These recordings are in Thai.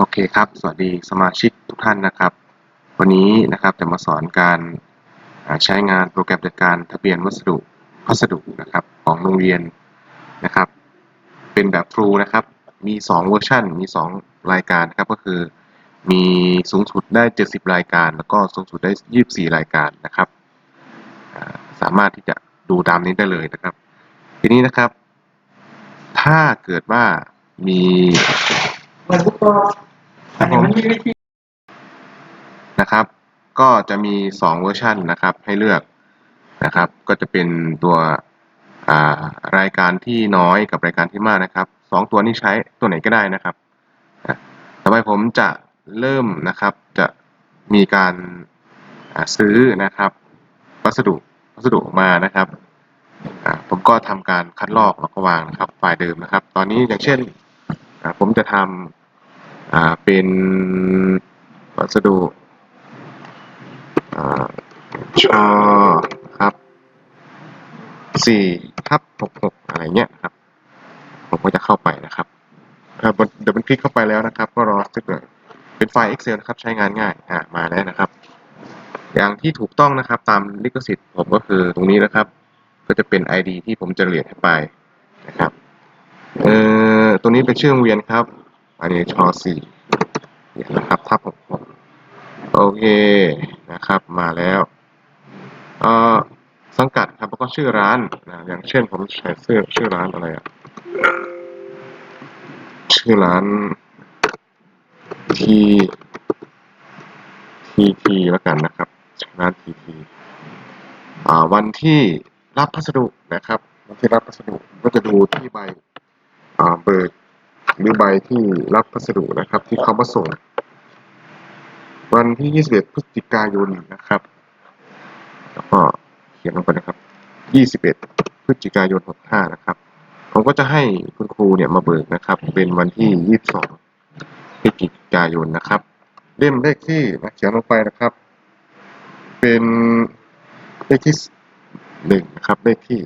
โอเคครับ สวัสดีสมาชิกทุกท่านนะครับ วันนี้นะครับจะมาสอนการใช้งานโปรแกรมจัดการทะเบียนวัสดุพัสดุนะครับของโรงเรียนนะครับ เป็นแบบฟรูนะครับ มี 2 เวอร์ชันมี 2 รายการนะครับ ก็คือมีสูงสุดได้ 70 รายการ แล้วก็สูงสุดได้ 24 รายการนะครับ สามารถที่จะดูตามนี้ได้เลยนะครับ ทีนี้นะครับ ถ้าเกิดว่ามีมันก็ ครับผมนะครับ ก็จะมี2เวอร์ชันนะครับ ให้เลือกนะครับ ก็จะเป็นตัวารายการที่น้อยกับรายการที่มากนะครับสองตัวนี้ใช้ตัวไหนก็ได้นะครับ ต่อไปผมจะเริ่มนะครับ จะมีการาซื้อนะครับวัสดุวัสดุออกมานะครับผมก็ทำการคัดลอกแล้วก็วางนะครับไฟล์เดิมนะครับ ตอนนี้อย่างเช่นผมจะทำ อ่าเป็นวัสดุอ่าชอครับสี่ทับหกหกอะไรเงี้ยครับ ผมก็จะเข้าไปนะครับเดี๋ยวมันคลิกเข้าไปแล้วนะครับ ก็รอสักหน่อยเป็นไฟล์ Excel นะครับใช้งานง่ายอ่ามาแล้วนะครับ อย่างที่ถูกต้องนะครับตามลิขสิทธิ์ผมก็คือตรงนี้นะครับ ก็จะเป็น ID ที่ผมจะเรียนให้ไปนะครับเอ่อตัวนี้เป็นชื่อโรงเรียนครับ อันนี้ชอสี่เนี่ยนะครับทับหกหกโอเคนะครับมาแล้วเอ่อสังกัดครับแล้วก็ชื่อร้านนะอย่างเช่นผมใช้ชื่อชื่อร้านอะไรอะชื่อร้านทีทีทีแล้วกันนะครับร้านทีทีอ่าวันที่รับพัสดุนะครับวันที่รับพัสดุก็จะดูที่ใบอ่าเบิก หรือใบที่รับพัสดุนะครับ ที่เขามาส่ง วันที่ 21 พฤศจิกายนนะครับ แล้วก็เขียนลงไปนะครับ 21 พฤศจิกายน 65 นะครับผมก็จะให้คุณครูเนี่ยมาเบิกนะครับ เป็นวันที่ 22 พฤศจิกายนนะครับ เล่มเลขที่นะเขียนลงไปนะครับ เป็นเลขที่หนึ่งนะครับ เลขที่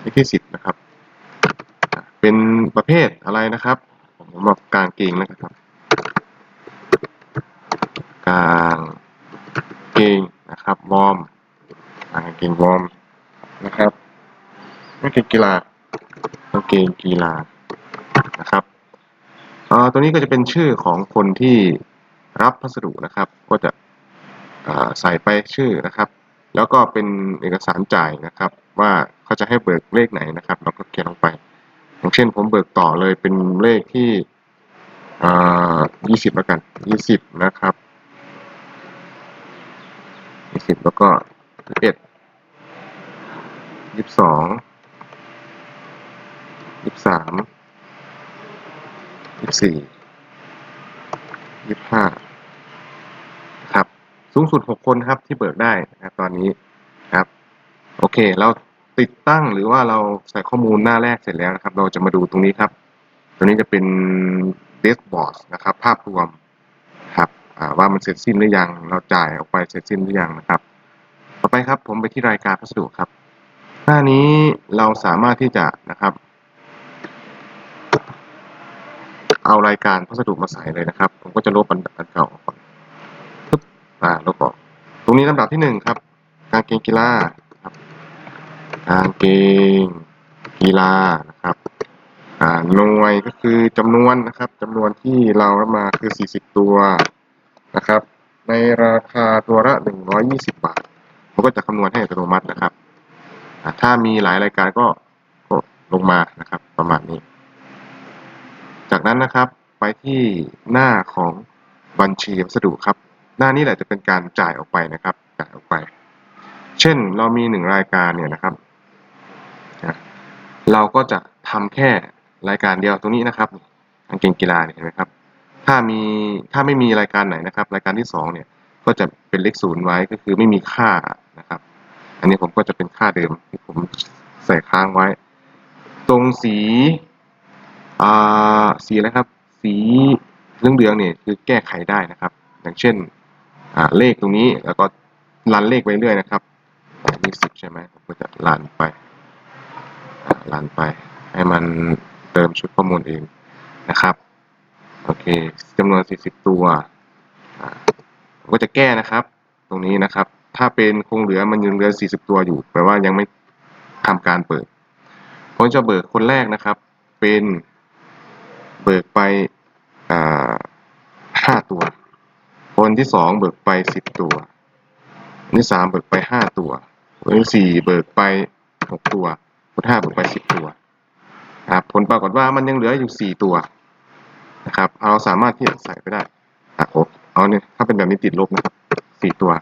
เลขที่สิบนะครับ เป็นประเภทอะไรนะครับ ผมบอกกลางเกงนะครับ กลางเกงนะครับวอร์มกางเกงวอร์มนะครับกาเกงกีฬากางเกงกีฬานะครับเอ่อตัวนี้ก็จะเป็นชื่อของคนที่รับพัสดุนะครับ ก็จะใส่ไปชื่อนะครับ แล้วก็เป็นเอกสารจ่ายนะครับ ว่าเขาจะให้เบิกเลขไหนนะครับ เราก็เขียนลงไป อย่างเช่นผมเบิกต่อเลยเป็นเลขที่อ่า20แล้วกัน20นะครับยี่สิบแล้วก็สิบเอ็ดยี่สิบสองยี่สิบสามยี่สิบสี่ยี่สิบห้าครับ สูงสุดหกคนครับที่เบิกได้นะครับตอนนี้ครับ โอเคเรา ติดตั้งหรือว่าเราใส่ข้อมูลหน้าแรกเสร็จแล้วนะครับ เราจะมาดูตรงนี้ครับ ตัวนี้จะเป็นเดสบอร์ดนะครับ ภาพรวมครับว่ามันเสร็จสิ้นหรือยัง เราจ่ายออกไปเสร็จสิ้นหรือยังนะครับ ต่อไปครับผมไปที่รายการพัสดุครับ หน้านี้เราสามารถที่จะนะครับ เอารายการพัสดุมาใส่เลยนะครับ ผมก็จะลบอันอันเก่าออกก่อนปึ๊บอ่าลบออกตรงนี้ลำดับที่หนึ่งครับ กางเกงกีฬา กางเกงกีฬานะครับอ่าหน่วยก็คือจำนวนนะครับจำนวนที่เรารับมาคือ 40 ตัวนะครับ ในราคาตัวละ 120 บาทมันก็จะคำนวณให้อัตโนมัตินะครับอ่าถ้ามีหลายรายการก็ก็ลงมานะครับ ประมาณนี้ จากนั้นนะครับไปที่หน้าของบัญชีวัสดุครับ หน้านี้แหละจะเป็นการจ่ายออกไปนะครับ จ่ายออกไป เช่นเรามีหนึ่งรายการเนี่ยนะครับ เราก็จะทำแค่รายการเดียวตรงนี้นะครับกางเกงกีฬาเนี่ยเห็นไหมครับ ถ้ามีถ้าไม่มีรายการไหนนะครับ รายการที่สองเนี่ยก็จะเป็นเลขศูนย์ไว้ก็คือไม่มีค่านะครับ อันนี้ผมก็จะเป็นค่าเดิมที่ผมใส่ค้างไว้ ตรงสีอ่าสีอะไรครับ สีเหลืองๆเนี่ยคือแก้ไขได้นะครับ อย่างเช่นอ่าเลขตรงนี้แล้วก็รันเลขไปเรื่อยนะครับอันนี้สิบใช่ไหมผมก็จะรันไป รันไป ให้มันเติมชุดข้อมูลเองนะครับโอเคจำนวน 40 ตัวผมก็จะแก้นะครับ ตรงนี้นะครับ ถ้าเป็นคงเหลือมันยังเหลือ 40 ตัวอยู่แปลว่ายังไม่ทำการเปิดผมจะเบิกคนแรกนะครับ เป็นเบิกไปห้าตัว คนที่สองเบิกไปสิบตัวคนที่สามเบิกไปห้าตัวคนที่สี่เบิกไปหกตัว คนที่ห้าเบิกไปสิบตัวครับผลปรากฏว่ามันยังเหลืออยู่สี่ตัวนะครับ เราสามารถที่จะใส่ไปได้อะโอ้เอาเนี่ยถ้าเป็นแบบนี้ติดลบนะครับสี่ตัว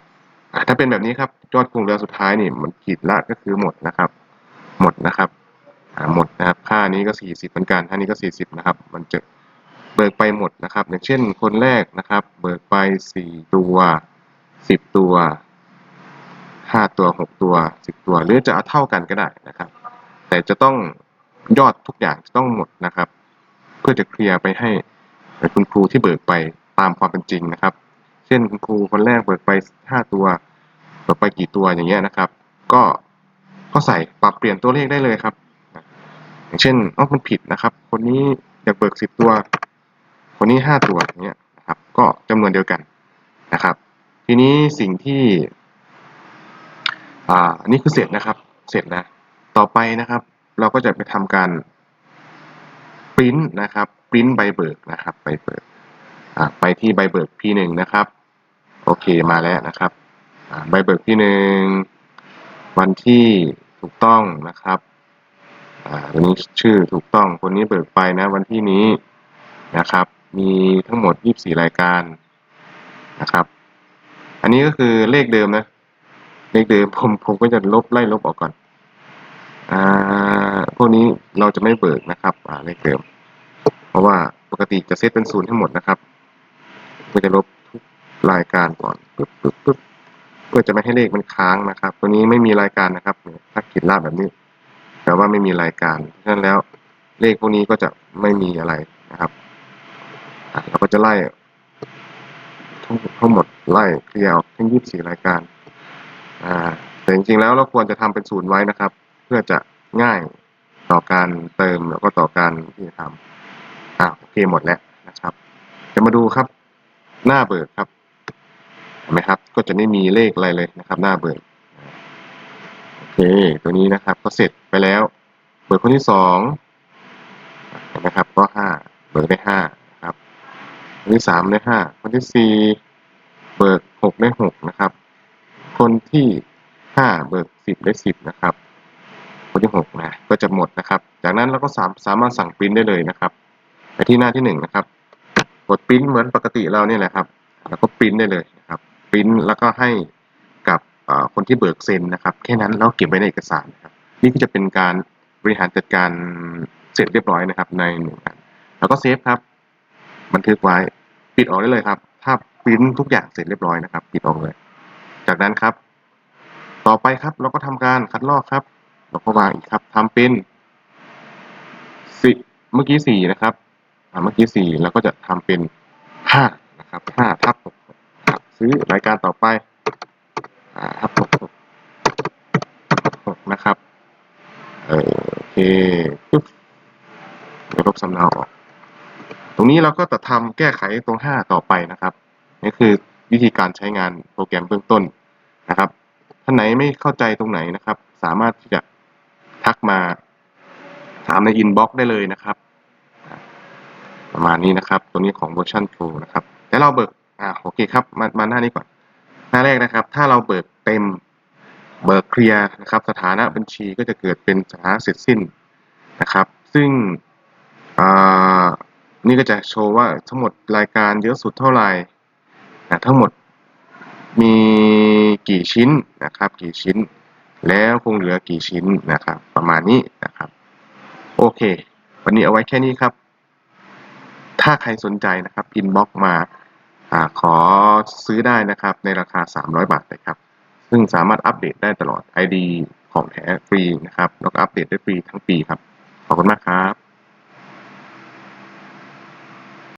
ถ้าเป็นแบบนี้ครับยอดคงเหลือสุดท้ายนี่มันขีดละก็คือหมดนะครับ หมดนะครับหมดนะครับ ค่านี้ก็สี่สิบเหมือนกันค่านี้ก็สี่สิบนะครับ มันจะเบิกไปหมดนะครับ อย่างเช่นคนแรกนะครับ เบิกไปสี่ตัวสิบตัวห้าตัวหกตัวสิบตัว หรือจะเอาเท่ากันก็ได้นะครับ แต่จะต้องยอดทุกอย่างจะต้องหมดนะครับ เพื่อจะเคลียร์ไปให้คุณครูที่เบิกไปตามความเป็นจริงนะครับ เช่นคุณครูคนแรกเบิกไปห้าตัวเบิกไปกี่ตัวอย่างเงี้ยนะครับ ก็ก็ใส่ปรับเปลี่ยนตัวเลขได้เลยครับ อย่างเช่นอ๋อมันผิดนะครับ คนนี้อยากเบิกสิบตัว คนนี้ห้าตัวอย่างเงี้ยนะครับ ก็จำนวนเดียวกันนะครับ ทีนี้สิ่งที่ อ่าอันนี้คือเสร็จนะครับ เสร็จนะ ต่อไปนะครับ เราก็จะไปทำการปริ้นนะครับปริ้นใบเบิกนะครับใบเบิกไปที่ใบเบิก P1 นะครับ โอเคมาแล้วนะครับใบเบิก P1 วันที่ถูกต้องนะครับวันนี้ชื่อถูกต้องคนนี้เบิกไปนะวันที่นี้นะครับ มีทั้งหมด 24 รายการนะครับ อันนี้ก็คือเลขเดิมนะ เลขเดิมผมผมก็จะลบไล่ลบออกก่อน อ่าพวกนี้เราจะไม่เบิกนะครับอ่าเลขเดิม เพราะว่าปกติจะเซตเป็นศูนย์ทั้งหมดนะครับก็จะลบทุกรายการก่อนปึ๊บปึ๊บปึ๊บเพื่อจะไม่ให้เลขมันค้างนะครับ ตัวนี้ไม่มีรายการนะครับถ้าขีดลาบแบบนี้แปลว่าไม่มีรายการเพราะฉะนั้นแล้วเลขพวกนี้ก็จะไม่มีอะไรนะครับเราก็จะไล่ทั้งหมดไล่เคลียร์ทั้งยี่สิบสี่รายการ อ่า แต่จริงๆแล้วเราควรจะทำเป็นศูนย์ไว้นะครับ พื่อจะง่ายต่อการเติมแล้วก็ต่อการที่จะทำอ่าโอเคหมดแล้วนะครับ จะมาดูครับ หน้าเบิกครับเห็นไหมครับ ก็จะไม่มีเลขอะไรเลยนะครับ หน้าเบิกโอเค ตัวนี้นะครับ ก็เสร็จไปแล้ว เบิกคนที่สองเห็นไหมครับ ก็ห้าเบิกได้ห้านะครับคนที่สามได้ห้าคนที่สี่เบิกหกได้หกนะครับ คนที่ห้าเบิกสิบได้สิบนะครับ คนที่หกนะก็จะหมดนะครับ จากนั้นเราก็สามสามารถสั่งปริ้นได้เลยนะครับไปที่หน้าที่หนึ่งนะครับ กดปริ้นเหมือนปกติเราเนี่ยแหละครับ แล้วก็ปริ้นได้เลยนะครับปริ้นแล้วก็ให้กับคนที่เบิกเซ็นนะครับ แค่นั้นแล้วเก็บไว้ในเอกสารนะครับ นี่ก็จะเป็นการบริหารจัดการเสร็จเรียบร้อยนะครับ ในหนึ่งอันแล้วก็เซฟครับ บันทึกไว้ปิดออกได้เลยครับ ถ้าปริ้นทุกอย่างเสร็จเรียบร้อยนะครับ ปิดออกเลย จากนั้นครับ ต่อไปครับเราก็ทำการคัดลอกครับ เราก็วางอีกครับทำเป็นสิเมื่อกี้สี่นะครับเมื่อกี้สี่แล้วก็จะทำเป็นห้านะครับห้าทับหกซื้อรายการต่อไปทับหกหกนะครับโอเคปึ๊บเดี๋ยวลบสำเนาออก ตรงนี้เราก็จะทำแก้ไขตรงห้าต่อไปนะครับนี่คือวิธีการใช้งานโปรแกรมเบื้องต้นนะครับ ท่านไหนไม่เข้าใจตรงไหนนะครับ สามารถที่จะ ทักมาถามในอินบ็อกซ์ได้เลยนะครับ ประมาณนี้นะครับ ตัวนี้ของ version pro นะครับแล้วเราเบิกอ่าโอเคครับ มามาหน้านี้ก่อน หน้าแรกนะครับ ถ้าเราเบิกเต็มเบิกเคลียร์นะครับ สถานะบัญชีก็จะเกิดเป็นสถานะเสร็จสิ้นนะครับ ซึ่งอ่านี่ก็จะโชว์ว่าทั้งหมดรายการเยอะสุดเท่าไหร่นะทั้งหมดมีกี่ชิ้นนะครับ กี่ชิ้น แล้วคงเหลือกี่ชิ้นนะครับ ประมาณนี้นะครับ โอเค วันนี้เอาไว้แค่นี้ครับ ถ้าใครสนใจนะครับอินบ็อกมาอขอซื้อได้นะครับ ในราคา 300 บาทเลยครับ ซึ่งสามารถอัปเดตได้ตลอด ID ของแท้ฟรีนะครับ แล้วก็อัปเดตได้ฟรีทั้งปีครับ ขอบคุณมากครับ